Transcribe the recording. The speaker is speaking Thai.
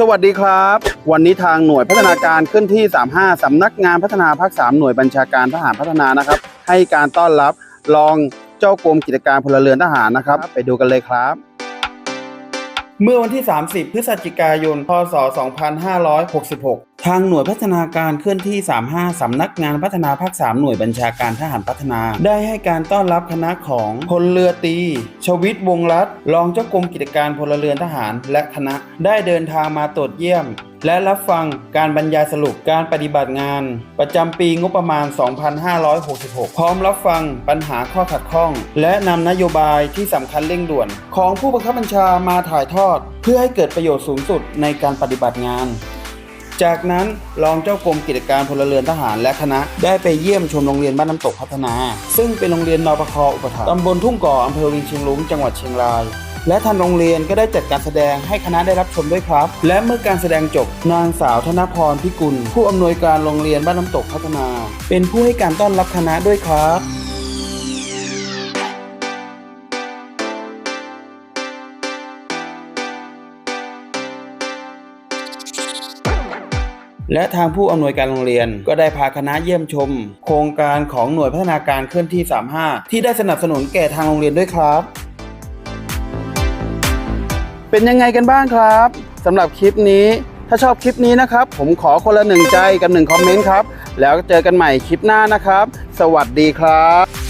สวัสดีครับ วันนี้ทางหน่วยพัฒนาการเคลื่อนที่ 35สำนักงานพัฒนาภาค 3 หน่วยบัญชาการทหารพัฒนานะครับ ให้การต้อนรับรองเจ้ากรมกิจการพลเรือนทหารนะครับ ไปดูกันเลยครับ เมื่อวันที่ 30 พฤศจิกายน พศ 2566 ทางหน่วยพัฒนาการเคลื่อนที่ 35 สำนักงานพัฒนาภาค 3 หน่วยบัญชาการทหารพัฒนา ได้ให้การต้อนรับคณะของพลเรือตรีชวิตวงรัตน์รองเจ้ากรมกิจการพลเรือนทหารและคณะ ได้เดินทางมาตรวจเยี่ยม และรับฟังการบรรยายสรุปการปฏิบัติงาน ประจำปีงบประมาณ 2566 พร้อมรับฟังปัญหาข้อขัดข้อง และนำนโยบายที่สำคัญเร่งด่วน ของผู้บังคับบัญชามาถ่ายทอด เพื่อให้เกิดประโยชน์สูงสุดในการปฏิบัติงาน จากนั้นรองเจ้ากรมกิจการพลเรือนทหารและคณะ ได้ไปเยี่ยมชมโรงเรียนบ้านน้ำตกพัฒนา ซึ่งเป็นโรงเรียนนปคอุปถัมภ์ตำบลทุ่งก่ออำเภอวิงเชียงรุ้งจังหวัดเชียงราย และทางโรงเรียนก็ได้จัดการแสดงให้คณะได้รับชมด้วยครับ และเมื่อการแสดงจบนางสาวธนพรพิกุล ผู้อำนวยการโรงเรียนบ้านน้ำตกพัฒนา เป็นผู้ให้การต้อนรับคณะด้วยครับ และทางผู้อำนวยการโรงเรียน ก็ได้พาคณะเยี่ยมชม โครงการของหน่วยพัฒนาการเคลื่อนที่ 35 ที่ได้สนับสนุนแก่ทางโรงเรียนด้วยครับ เป็นยังไงกันบ้างครับสำหรับคลิปนี้ ถ้าชอบคลิปนี้นะครับ ผมขอคนละหนึ่งใจกับหนึ่งคอมเมนต์ครับ แล้วเจอกันใหม่คลิปหน้านะครับ สวัสดีครับ